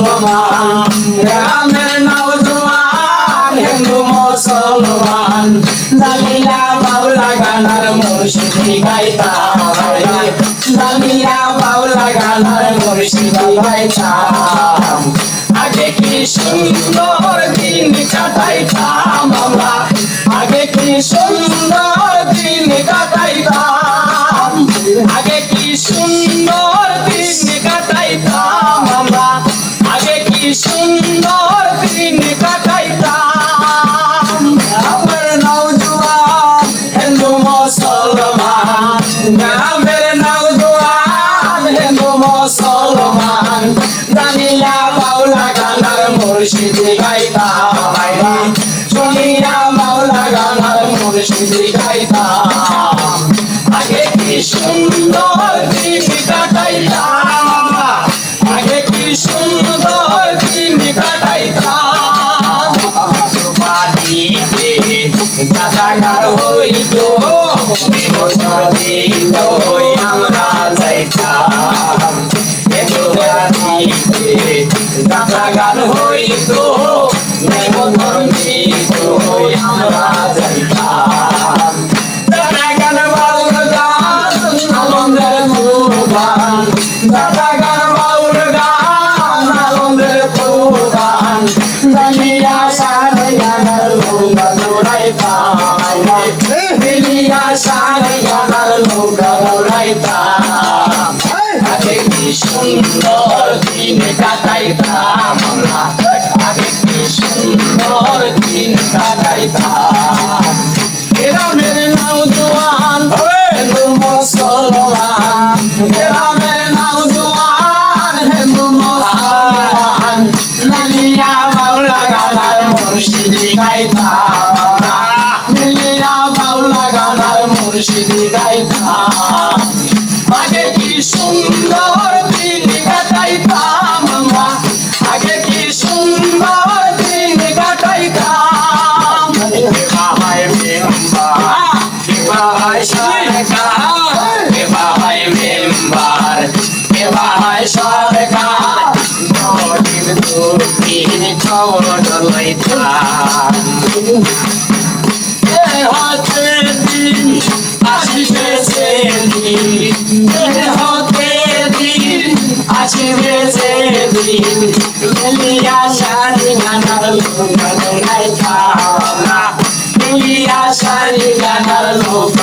মুসলমান গ্রামের নওজোয়ান হিন্দু মুসলমান জামিলা বাউলা গানার মুর্শিদি গাইতাম জামিলা বাউলা গানার মুর্শিদি আগে কি সুন্দর দিন কাটাইতাম আমরা? মুসলমান জানিয়া মাওলা গানার মুর্শিদি গাইতাম শুনিয়া মাওলা গানার মুর্শিদি গাইতা। আগে কি সুন্দর দিন কাটাইতাম দাদাগার হইত দিত আমরা যাইতাম দাদাগার হইত আমরা যাইতাম দৌড়াইতাম দিলিয়া সারাইয়ার লোকা দৌড়াইতাম আগে কি সুন্দর দিন কাটাইতাম আমরা আগে কি সুন্দর দিন কাটাইতাম মুর্শিদি গাইতাম নালিয়া বাউলা গানার মুর্শিদি গাইতাম আগে কি সুন্দর দিন কাটাইতাম আমরা? আগে কি সুন্দর দিন কাটাইতাম? বাহাই মেম্বার বাহাই সরকার বাহাই মেম্বার বাহাই সরকার। গরিব দুঃখীর খবর লইতাম। এ হতে দিন আসিতেছে দিন। হতে দিন আসিতেছে দিন। লিয়া শাড়ি গানার লোক দৌড়াইতাম না। লিয়া শাড়ি গানার লোক